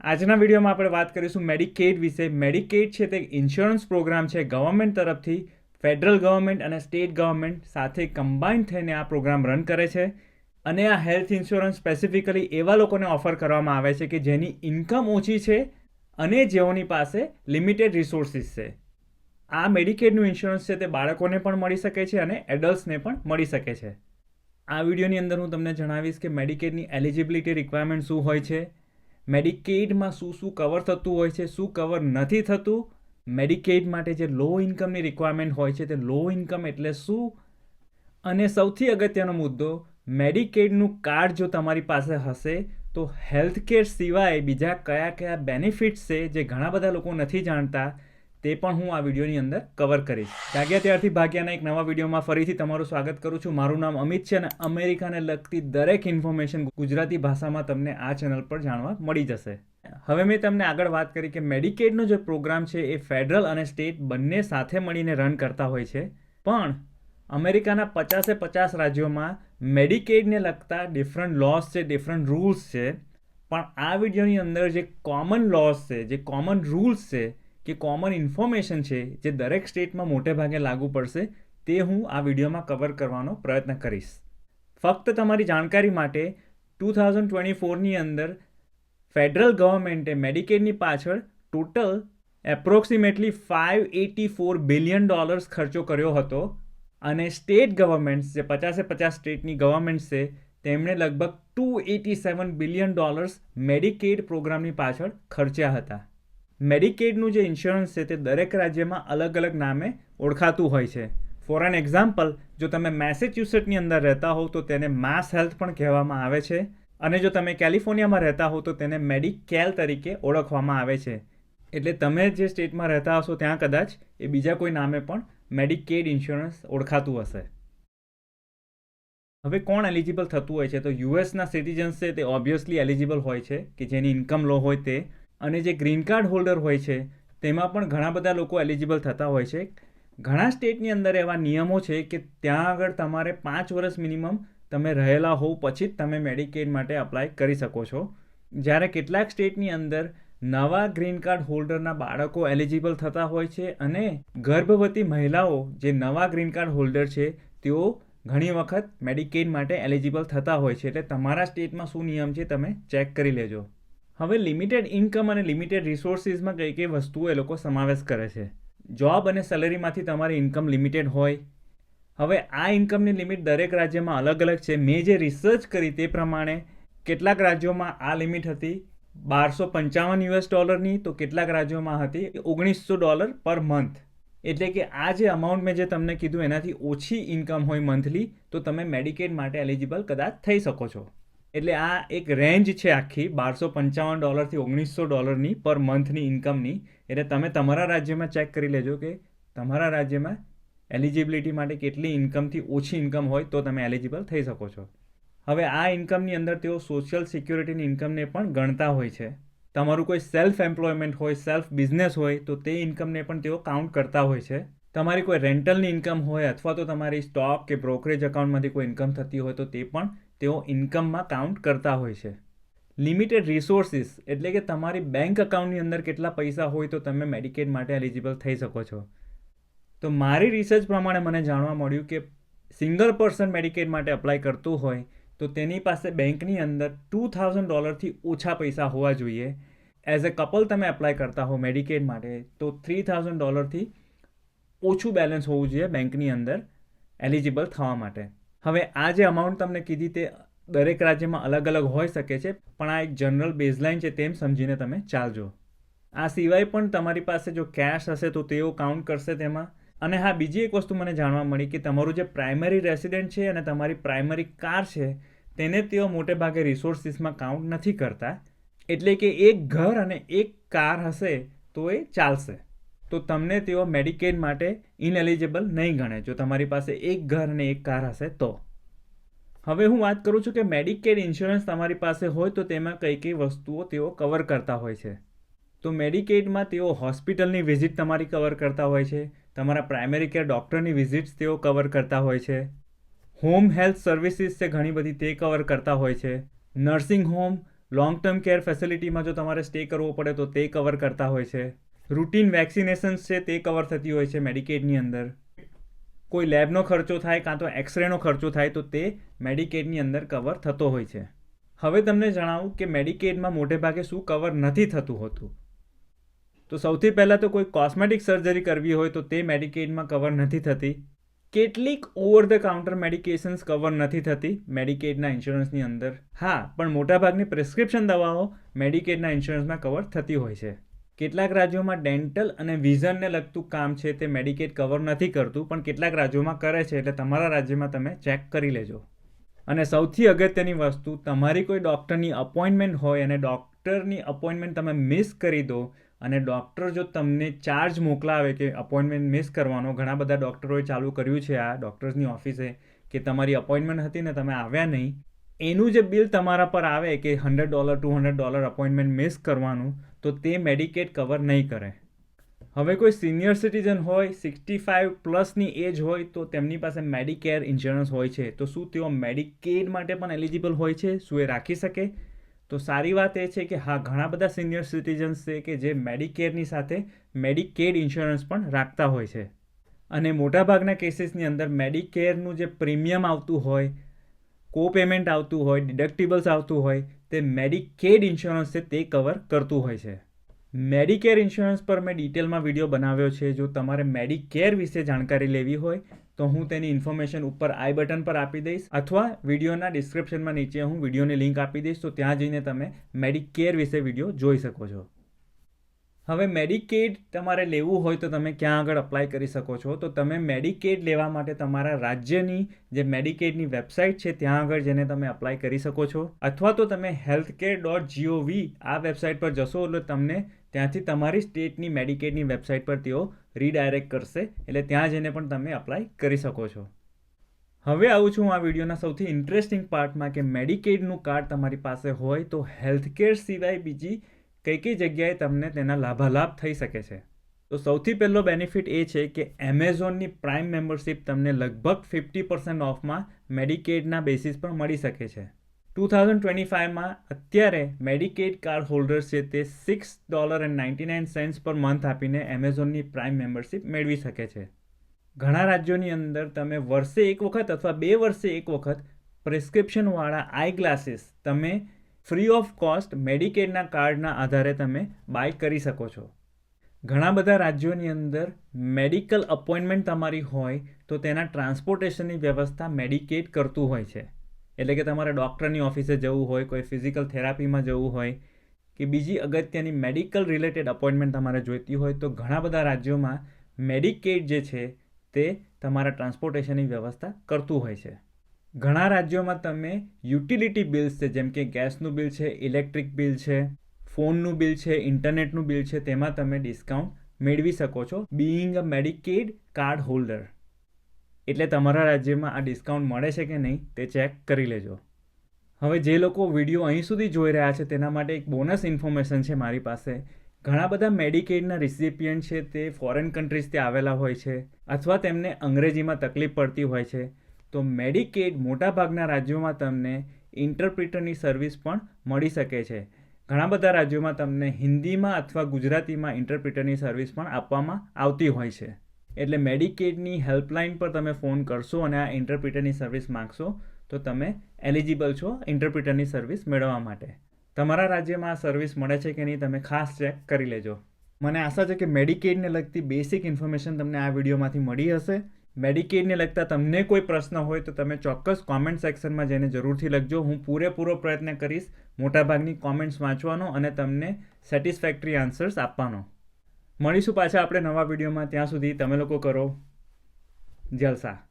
આજના વિડીયોમાં આપણે વાત કરીશું મેડિકેડ વિશે. મેડિકેડ છે તે ઇન્સ્યોરન્સ પ્રોગ્રામ છે ગવર્મેન્ટ તરફથી, ફેડરલ ગવર્મેન્ટ અને સ્ટેટ ગવર્મેન્ટ સાથે કમ્બાઈન થઈને આ પ્રોગ્રામ રન કરે છે. અને આ હેલ્થ ઇન્સ્યોરન્સ સ્પેસિફિકલી એવા લોકોને ઓફર કરવામાં આવે છે કે જેની ઇન્કમ ઓછી છે અને જેઓની પાસે લિમિટેડ રિસોર્સિસ છે. આ મેડિકેડનું ઇન્સ્યોરન્સ છે તે બાળકોને પણ મળી શકે છે અને એડલ્ટ્સને પણ મળી શકે છે. આ વિડીયોની અંદર હું તમને જણાવીશ કે મેડિકેડની એલિજિબિલિટી રિક્વાયરમેન્ટ શું હોય છે મેડિકેડમાં શું શું કવર થતું હોય છે, શું કવર નથી થતું? મેડિકેડ માટે જે લો ઇન્કમની રિક્વાયરમેન્ટ હોય છે તે લો ઇન્કમ એટલે શું? અને સૌથી અગત્યનો મુદ્દો મેડિકેડનું કાર્ડ જો તમારી પાસે હશે, તો હેલ્થકેર સિવાય બીજા કયા કયા બેનિફિટ્સ છે જે ઘણા બધા લોકો નથી જાણતા? તે પણ હું આ વિડીયોની અંદર કવર કરીશ. જાગ્યા ત્યારથી ભાગ્યાના એક નવા વિડીયોમાં ફરીથી તમારું સ્વાગત કરું છું. મારું નામ અમિત છે અને અમેરિકાને લગતી દરેક ઇન્ફોર્મેશન ગુજરાતી ભાષામાં તમને આ ચેનલ પર જાણવા મળી જશે. હવે મેં તમને આગળ વાત કરી કે મેડિકેડનો જે પ્રોગ્રામ છે એ ફેડરલ અને સ્ટેટ બંને સાથે મળીને રન કરતા હોય છે. પણ અમેરિકાના પચાસે પચાસ રાજ્યોમાં મેડિકેડને લગતા ડિફરન્ટ લોસ છે ડિફરન્ટ રૂલ્સ છે. પણ આ વિડીયોની અંદર જે કોમન લોસ છે, જે કોમન રૂલ્સ છે કે કોમન ઇન્ફોર્મેશન છે જે દરેક સ્ટેટમાં મોટે ભાગે લાગુ પડશે, તે હું આ વિડીયોમાં કવર કરવાનો પ્રયત્ન કરીશ. ફક્ત તમારી જાણકારી માટે ટુ થાઉઝન્ડ ટ્વેન્ટી ફોરની અંદર ફેડરલ ગવર્મેન્ટે મેડિકેડની પાછળ total approximately five eighty four billion dollars ખર્ચો કર્યો હતો અને સ્ટેટ ગવર્મેન્ટ્સ જે પચાસે પચાસ સ્ટેટની ગવર્મેન્ટ્સ છે, તેમણે લગભગ two eighty seven billion dollars Medicaid પ્રોગ્રામની પાછળ ખર્ચ્યા હતા. મેડિકેડનું જે ઇન્સ્યોરન્સ છે તે દરેક રાજ્યમાં અલગ અલગ નામે ઓળખાતું હોય છે. ફોર એન એક્ઝામ્પલ જો તમે મેસેચ્યુસેટની અંદર રહેતા હોવ તો તેને માસ હેલ્થ પણ કહેવામાં આવે છે. અને જો તમે કેલિફોર્નિયામાં રહેતા હો તો તેને મેડિકેલ તરીકે ઓળખવામાં આવે છે. એટલે તમે જે સ્ટેટમાં રહેતા હશો ત્યાં કદાચ એ બીજા કોઈ નામે પણ મેડિકેડ ઇન્સ્યોરન્સ ઓળખાતું હશે. હવે કોણ એલિજિબલ થતું હોય છે? તો યુએસના સિટીઝન્સ છે તે ઓબ્વિયસલી એલિજિબલ હોય છે કે જેની ઇન્કમ લો હોય તે. અને જે ગ્રીન કાર્ડ હોલ્ડર હોય છે, તેમાં પણ ઘણા બધા લોકો એલિજિબલ થતા હોય છે. ઘણા સ્ટેટની અંદર એવા નિયમો છે કે ત્યાં આગળ તમારે પાંચ વર્ષ મિનિમમ તમે રહેલા હોવ પછી જ તમે મેડિકેડ માટે અપ્લાય કરી શકો છો. જ્યારે કેટલાક સ્ટેટની અંદર નવા ગ્રીન કાર્ડ હોલ્ડરના બાળકો એલિજિબલ થતા હોય છે અને ગર્ભવતી મહિલાઓ જે નવા ગ્રીન કાર્ડ હોલ્ડર છે, તેઓ ઘણી વખત મેડિકેડ માટે એલિજિબલ થતા હોય છે. એટલે તમારા સ્ટેટમાં શું નિયમ છે, તમે ચેક કરી લેજો. હવે લિમિટેડ ઇન્કમ અને લિમિટેડ રિસોર્સિસમાં કઈ કઈ વસ્તુઓ એ લોકો સમાવેશ કરે છે. જોબ અને સેલરીમાંથી તમારી ઇન્કમ લિમિટેડ હોય. હવે આ ઇન્કમની લિમિટ દરેક રાજ્યમાં અલગ અલગ છે. મેં જે રિસર્ચ કરી તે પ્રમાણે કેટલાક રાજ્યોમાં આ લિમિટ હતી બારસો પંચાવન યુએસ ડોલરની તો કેટલાક રાજ્યોમાં હતી ઓગણીસો ડોલર પર મંથ એટલે કે આ જે અમાઉન્ટ મેં જે તમને કીધું એનાથી ઓછી ઇન્કમ હોય મંથલી તો તમે મેડિકેડ માટે એલિજિબલ કદાચ થઈ શકો છો. એટલે આ એક રેન્જ છે આખી, બારસો પંચાવન ડોલરથી ઓગણીસો ડોલરની પર મંથની ઇન્કમની એટલે તમે તમારા રાજ્યમાં ચેક કરી લેજો કે તમારા રાજ્યમાં એલિજિબિલિટી માટે કેટલી ઇન્કમથી ઓછી ઇન્કમ હોય તો તમે એલિજિબલ થઈ શકો છો. હવે આ ઇન્કમની અંદર તેઓ સોશિયલ સિક્યુરિટીની ઇન્કમને પણ ગણતા હોય છે. તમારું કોઈ સેલ્ફ એમ્પ્લોયમેન્ટ હોય સેલ્ફ બિઝનેસ હોય, તો તે ઇન્કમને પણ તેઓ કાઉન્ટ કરતા હોય છે. તમારી કોઈ રેન્ટલની ઇન્કમ હોય અથવા તો તમારી સ્ટોક કે બ્રોકરેજ એકાઉન્ટમાંથી કોઈ ઇન્કમ થતી હોય તો તે પણ તેઓ ઇન્કમમાં કાઉન્ટ કરતા હોય છે. લિમિટેડ રિસોર્સિસ એટલે કે તમારી બેંક અકાઉન્ટની અંદર કેટલા પૈસા હોય તો તમે મેડિકેડ માટે એલિજિબલ થઈ શકો છો. તો મારી રિસર્ચ પ્રમાણે મને જાણવા મળ્યું કે સિંગલ પર્સન મેડિકેડ માટે અપ્લાય કરતું હોય તો તેની પાસે બેંકની અંદર ટુ થાઉઝન્ડ ડોલરથી ઓછા પૈસા હોવા જોઈએ. એઝ અ કપલ તમે એપ્લાય કરતા હો મેડિકેડ માટે તો થ્રી થાઉઝન્ડ ડોલરથી ઓછું બેલેન્સ હોવું જોઈએ બેંકની અંદર એલિજિબલ થવા માટે. હવે આ જે અમાઉન્ટ તમને કીધી તે દરેક રાજ્યમાં અલગ અલગ હોઈ શકે છે, પણ આ એક જનરલ બેઝલાઇન છે તેમ સમજીને તમે ચાલજો. આ સિવાય પણ તમારી પાસે જો કેશ હશે તો તેઓ કાઉન્ટ કરશે તેમાં. અને હા, બીજી એક વસ્તુ મને જાણવા મળી કે તમારું જે પ્રાઇમરી રેસિડેન્ટ છે અને તમારી પ્રાઇમરી કાર છે, તેને તેઓ મોટે ભાગે રિસોર્સિસમાં કાઉન્ટ નથી કરતા. એટલે કે એક ઘર અને એક કાર હશે તો એ ચાલશે. તો તમને તેઓ મેડિકેડ માટે ઇનએલિજિબલ નહીં ગણે. જો તમારી પાસે એક ઘર અને એક કાર હશે તો. હવે હું વાત કરું છું કે મેડિકેડ ઇન્સ્યોરન્સ તમારી પાસે હોય તો તેમાં કઈ કઈ વસ્તુઓ તેઓ કવર કરતા હોય છે. તો મેડિકેડમાં તેઓ હોસ્પિટલની વિઝિટ તમારી કવર કરતા હોય છે. તમારા પ્રાઇમરી કેર ડૉક્ટરની વિઝિટ્સ તેઓ કવર કરતા હોય છે. હોમ હેલ્થ સર્વિસીસ છે ઘણી બધી તે કવર કરતા હોય છે. Nursing home, long term care ફેસિલિટીમાં જો તમારે સ્ટે કરવો પડે તો તે કવર કરતા હોય છે. રૂટીન વેક્સિનેશન્સ છે તે કવર થતી હોય છે મેડિકેડની અંદર. કોઈ લેબનો ખર્ચો થાય કાં તો એક્સરેનો ખર્ચો થાય તો તે મેડિકેડની અંદર કવર થતો હોય છે. હવે તમને જણાવું કે મેડિકેડમાં મોટે ભાગે શું કવર નથી થતું હોતું. તો સૌથી પહેલાં તો કોઈ કોસ્મેટિક સર્જરી કરવી હોય તો તે મેડિકેડમાં કવર નથી થતી. કેટલીક over the counter medications cover નથી થતી મેડિકેડના ઇન્સ્યોરન્સની અંદર. હા, પણ મોટાભાગની પ્રિસ્ક્રિપ્શન દવાઓ મેડિકેડના ઇન્સ્યોરન્સમાં કવર થતી હોય છે. કેટલાક રાજ્યોમાં ડેન્ટલ અને વિઝનને લગતું કામ છે તે મેડિકેટ કવર નથી કરતું, પણ કેટલાક રાજ્યોમાં કરે છે, એટલે તમારા રાજ્યમાં તમે ચેક કરી લેજો. અને સૌથી અગત્યની વસ્તુ, તમારી કોઈ ડૉક્ટરની અપોઇન્ટમેન્ટ હોય અને ડૉક્ટરની અપોઇન્ટમેન્ટ તમે મિસ કરી દો, અને ડૉક્ટર જો તમને ચાર્જ મોકલાવે કે અપોઇન્ટમેન્ટ મિસ કરવાનો, ઘણા બધા ડૉક્ટરોએ ચાલુ કર્યું છે આ ડૉક્ટર્સની ઓફિસે, કે તમારી અપોઇન્ટમેન્ટ હતી ને તમે આવ્યા નહીં એનું જે બિલ તમારા પર આવે કે hundred dollar two hundred dollar appointment miss કરવાનું, તો તે મેડિકેડ કવર નહીં કરે. હવે કોઈ સિનિયર સિટીઝન હોય સિક્સટી ફાઇવ પ્લસની એજ હોય, તો તેમની પાસે મેડિકેર ઇન્સ્યોરન્સ હોય છે. તો શું તેઓ મેડિકેડ માટે પણ એલિજિબલ હોય છે? શું એ રાખી શકે? તો સારી વાત એ છે કે હા, ઘણા બધા સિનિયર સિટીઝન્સ છે કે જે મેડિકેરની સાથે મેડિકેડ ઇન્સ્યોરન્સ પણ રાખતા હોય છે. અને મોટાભાગના કેસીસની અંદર મેડિકેરનું જે પ્રીમિયમ આવતું હોય કો પેમેન્ટ આવતું હોય ડિડક્ટિબલ્સ આવતું હોય, તે મેડિકેડ ઇન્સ્યોરન્સ છે તે કવર કરતું હોય છે. મેડિકેર ઇન્સ્યોરન્સ પર મેં ડિટેલમાં વીડિયો બનાવ્યો છે. જો તમારે મેડિકેર વિશે જાણકારી લેવી હોય, તો હું તેની ઇન્ફોર્મેશન ઉપર આઈ બટન પર આપી દઈશ, અથવા વિડીયોના ડિસ્ક્રિપ્શનમાં નીચે હું વિડીયોની લિંક આપી દઈશ, તો ત્યાં જઈને તમે મેડિકેર વિશે વીડિયો જોઈ શકો છો. હવે મેડિકેડ તમારે લેવું હોય તો તમે ક્યાં આગળ અપ્લાય કરી શકો છો? તો તમે મેડિકેડ લેવા માટે તમારા રાજ્યની જે મેડિકેડની વેબસાઇટ છે, ત્યાં આગળ જેને તમે અપ્લાય કરી શકો છો. અથવા તો તમે health care dot G O V આ વેબસાઇટ પર જશો, એટલે તમને ત્યાંથી તમારી સ્ટેટની મેડિકેડની વેબસાઇટ પર તેઓ રીડાયરેક્ટ કરશે, એટલે ત્યાં જઈને પણ તમે અપ્લાય કરી શકો છો. હવે આવું છું આ વિડીયોના સૌથી ઇન્ટરેસ્ટિંગ પાર્ટમાં કે મેડિકેડનું કાર્ડ તમારી પાસે હોય તો હેલ્થકેર સિવાય બીજી કઈ કઈ જગ્યાએ તમને તેના લાભાલાભ થઈ શકે છે? તો સૌથી પહેલો બેનિફિટ એ છે કે એમેઝોનની પ્રાઇમ મેમ્બરશિપ તમને લગભગ ફિફ્ટી પર્સન્ટ ઓફમાં મેડિકેડના બેસિસ પર મળી શકે છે. ટુ થાઉઝન્ડ ટ્વેન્ટી ફાઇવમાં અત્યારે મેડિકેડ કાર્ડ હોલ્ડર્સ છે તે six dollar and ninety nine cents per month આપીને એમેઝોનની પ્રાઇમ મેમ્બરશિપ મેળવી શકે છે. ઘણા રાજ્યોની અંદર તમે વર્ષે એક વખત અથવા બે વર્ષે એક વખત પ્રિસ્ક્રિપ્શનવાળા આઈ ગ્લાસીસ તમે ફ્રી ઓફ કોસ્ટ મેડિકેડના કાર્ડના આધારે તમે બાય કરી શકો છો. ઘણા બધા રાજ્યોની અંદર મેડિકલ અપોઇન્ટમેન્ટ તમારી હોય તો તેના ટ્રાન્સપોર્ટેશનની વ્યવસ્થા મેડિકેડ કરતું હોય છે. એટલે કે તમારે ડૉક્ટરની ઓફિસે જવું હોય, કોઈ ફિઝિકલ થેરાપીમાં જવું હોય કે બીજી અગત્યની મેડિકલ રિલેટેડ અપોઇન્ટમેન્ટ તમારે જોઈતી હોય તો ઘણા બધા રાજ્યોમાં મેડિકેડ જે છે તે તમારા ટ્રાન્સપોર્ટેશનની વ્યવસ્થા કરતું હોય છે. ઘણા રાજ્યોમાં તમે યુટિલિટી બિલ્સ છે, જેમ કે ગેસનું બિલ છે, ઇલેક્ટ્રિક બિલ છે, ફોનનું બિલ છે, ઇન્ટરનેટનું બિલ છે, તેમાં તમે ડિસ્કાઉન્ટ મેળવી શકો છો being a Medicaid card holder એટલે તમારા રાજ્યમાં આ ડિસ્કાઉન્ટ મળે છે કે નહીં, તે ચેક કરી લેજો. હવે જે લોકો વીડિયો અહીં સુધી જોઈ રહ્યા છે, તેના માટે એક બોનસ ઇન્ફોર્મેશન છે મારી પાસે. ઘણા બધા મેડિકેડના રિસિપિયન્ટ છે, તે ફોરેન કન્ટ્રીઝથી આવેલા હોય છે, અથવા તેમને અંગ્રેજીમાં તકલીફ પડતી હોય છે. તો મેડિકેડ મોટાભાગના રાજ્યોમાં તમને ઇન્ટરપ્રિટરની સર્વિસ પણ મળી શકે છે. ઘણા બધા રાજ્યોમાં તમને હિન્દીમાં અથવા ગુજરાતીમાં ઇન્ટરપ્રિટરની સર્વિસ પણ આપવામાં આવતી હોય છે. એટલે મેડિકેડની હેલ્પલાઇન પર તમે ફોન કરશો અને આ ઇન્ટરપ્રિટરની સર્વિસ માગશો, તો તમે એલિજિબલ છો ઇન્ટરપ્રિટરની સર્વિસ મેળવવા માટે. તમારા રાજ્યમાં આ સર્વિસ મળે છે કે નહીં તમે ખાસ ચેક કરી લેજો. મને આશા છે કે મેડિકેડને લગતી બેસિક ઇન્ફોર્મેશન તમને આ વિડીયોમાંથી મળી હશે. મેડિકેડને લગતા તમને કોઈ પ્રશ્ન હોય તો તમે ચોક્કસ કોમેન્ટ સેક્શનમાં જઈને જરૂરથી લખજો. હું પૂરેપૂરો પ્રયત્ન કરીશ મોટાભાગની કોમેન્ટ્સ વાંચવાનો અને તમને સેટિસ્ફેક્ટરી આન્સર્સ આપવાનો. મળીશું પાછા આપણે નવા વિડીયોમાં. ત્યાં સુધી તમે લોકો કરો. જલસા.